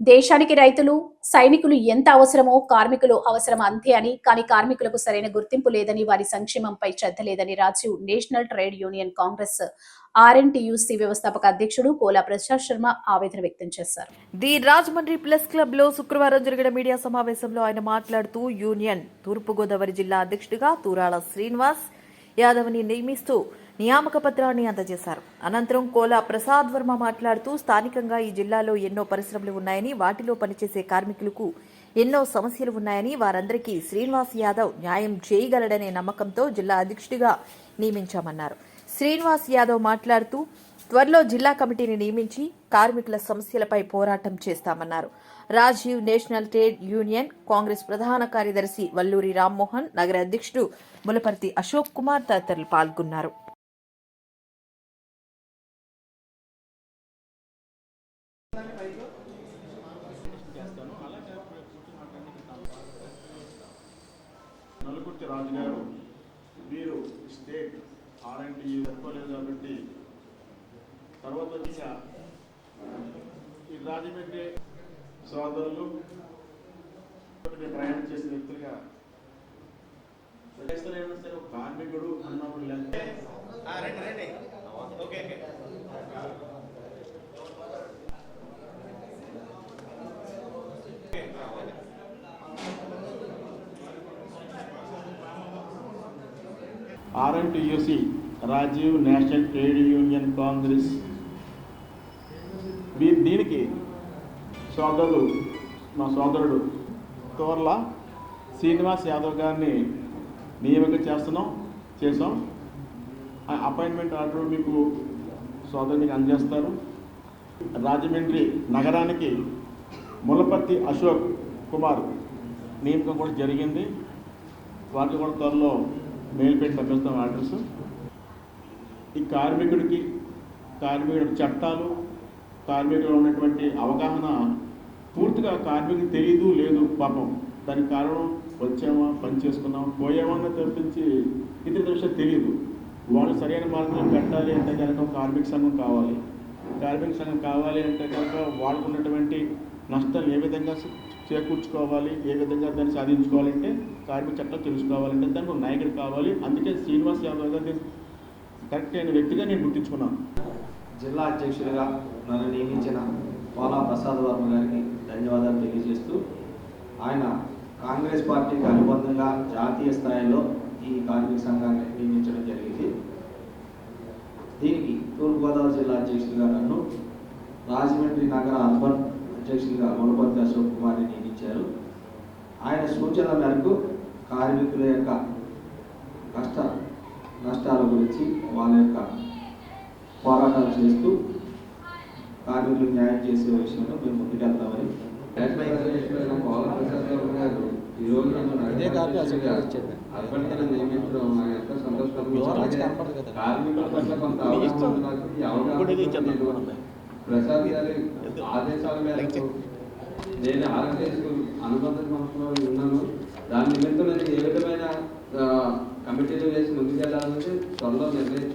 దేశానికి రైతులు సైనికులు ఎంత అవసరమో కార్మికులు అవసరం అంతే అని కానీ కార్మికులకు సరైన గుర్తింపు లేదని వారి సంక్షేమంపై శ్రద్ధ లేదని Rajiv National Trade Union Congress RNTUC వ్యవస్థాపక అధ్యక్షుడు కోలా ప్రసాద్ శర్మ ఆవేదన వ్యక్తం చేశారు. ది రాజమండ్రి ప్లస్ క్లబ్లో శుక్రవారం జరిగిన మీడియా సమావేశంలో ఆయన మాట్లాడుతూ యూనియన్ తూర్పుగోదావరి జిల్లా అధ్యక్షుడిగా తూరాళ శ్రీనివాస్ యాదవ్ని నియమిస్తూ నియామక పత్రాన్ని అందజేశారు. అనంతరం కోలా ప్రసాద్ వర్మ మాట్లాడుతూ స్థానికంగా ఈ జిల్లాలో ఎన్నో పరిశ్రమలు ఉన్నాయని వాటిలో పనిచేసే కార్మికులకు ఎన్నో సమస్యలు ఉన్నాయని వారందరికీ శ్రీనివాస్ యాదవ్ న్యాయం చేయగలడనే నమ్మకంతో జిల్లా అధ్యక్షుడిగా నియమించామన్నారు. శ్రీనివాస్ యాదవ్ మాట్లాడుతూ త్వరలో జిల్లా కమిటీని నియమించి కార్మికుల సమస్యలపై పోరాటం చేస్తామన్నారు. Rajiv National Trade Union Congress ప్రధాన కార్యదర్శి వల్లూరి రామ్మోహన్ నగర అధ్యక్షుడు ములపర్తి అశోక్ కుమార్ తదితరులు పాల్గొన్నారు. నలుగుర్తి రాజు గారు స్టేట్ ఆర్ఎండి సరిపోలేదు కాబట్టి తర్వాత వచ్చి ఈ రాజమండ్రి సోదరులు ప్రయాణం చేసిన వ్యక్తులుగా సరే ఒక కార్మికుడు అన్నప్పుడు లేకపోతే RNTUC Rajiv National Trade Union Congress. We దీనికి సోదరుడు మా సోదరుడు తోర్ల శ్రీనివాస్ యాదవ్ గారిని నియమిక చేస్తున్నాం చేసాం ఆ అపాయింట్మెంట్ ఆర్డర్ మీకు సోదరునికి అందజేస్తారు. రాజమండ్రి నగరానికి ములపర్తి అశోక్ కుమార్ నియమకం కూడా జరిగింది. వాటిని కూడా త్వరలో మెయిల్ పెట్టి పంపిస్తాం అడ్రస్ ఈ కార్మికుడికి కార్మికుడి చట్టాలు కార్మికులు ఉన్నటువంటి అవగాహన పూర్తిగా కార్మికుడికి తెలియదు లేదు పాపం. దానికి కారణం వచ్చామా పని చేసుకున్నామా పోయామా తప్పించి ఇతర విషయం తెలియదు వాళ్ళు సరైన మార్గంలో పెట్టాలి అంటే కనుక కార్మిక సంఘం కావాలి. కార్మిక సంఘం కావాలి అంటే కనుక వాళ్ళకున్నటువంటి నష్టం ఏ విధంగా చేకూర్చుకోవాలి ఏ విధంగా దాన్ని సాధించుకోవాలంటే కార్మిక చట్టం తెలుసుకోవాలంటే దానికి ఒక నాయకుడు కావాలి. అందుకే శ్రీనివాస్ యాదవ్ గారిని కరెక్ట్ అయిన వ్యక్తిగా నేను గుర్తించుకున్నాను. జిల్లా అధ్యక్షుడిగా నన్ను నియమించిన పోలా ప్రసాద్ వర్మ గారికి ధన్యవాదాలు తెలియజేస్తూ ఆయన కాంగ్రెస్ పార్టీకి అనుబంధంగా జాతీయ స్థాయిలో ఈ కార్మిక సంఘాన్ని నియమించడం జరిగింది. దీనికి తూర్పుగోదావరి జిల్లా అధ్యక్షుడిగా నన్ను రాజమండ్రి నగర అర్బన్ అధ్యక్షుడిగా మునపర్తి అశోక్ కుమార్ని నియమించారు ఆయన సూచనల మేరకు కార్మికుల యొక్క కష్ట నష్టాల గురించి వాళ్ళ యొక్క పోరాటాలు చేస్తూ కార్మికులకు న్యాయం చేసే విషయంలో మేము ముందుకెళ్తామని. నియమించడం నాకు ఎంతో. కార్మికుల పట్ల కొంత అవగాహన ప్రసాద్ గారి ఆదేశాల మేరకు నేను ఆర్గనైజ్ అనుబంధ సంస్థలో ఉన్నాను. దాని నిమిత్తం నేను ఏ విధమైన కమిటీలు వేసి ముందుకెళ్ళాలంటే త్వరలో నిర్ణయించుకుంటాను